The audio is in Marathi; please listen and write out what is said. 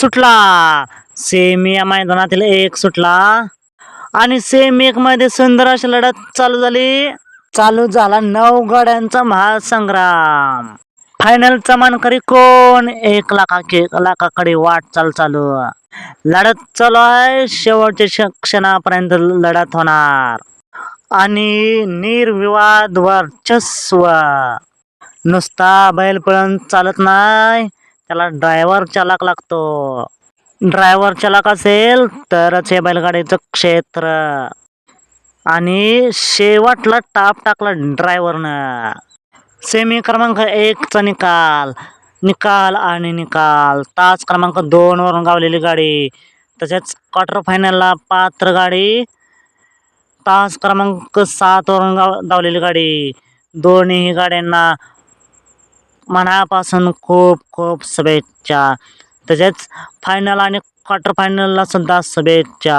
सुटला. सेमी या मैदानातील एक सुटला. आणि सेम एक मध्ये सुंदर अशी लढत चालू झाली. चालू झाला नऊ गाड्यांचा महासंग्राम. फायनलचा मानकरी कोण? एक लाखा एक लाखाकडे वाट चाल चालू. लढत चालू आहे. शेवटच्या क्षणापर्यंत लढत होणार. आणि निर्विवाद वर्चस्व. नुसता बैल पळण चालत नाही. त्याला ड्रायव्हर चालक लागतो. ड्रायव्हर चालक असेल तरच हे बैलगाडीचं क्षेत्र. आणि शेवटला टाप टाकला ड्रायव्हरनं. सेमी क्रमांक एकचा निकाल. निकाल आणि निकाल. तास क्रमांक दोनवरून गावलेली गाडी. तसेच क्वार्टर फायनलला पात्र गाडी. तास क्रमांक सातवरून गाव धावलेली गाडी. दोन्ही गाड्यांना मनापासून खूप खूप शुभेच्छा. तसेच फायनल आणि क्वार्टर फायनलला सुद्धा शुभेच्छा.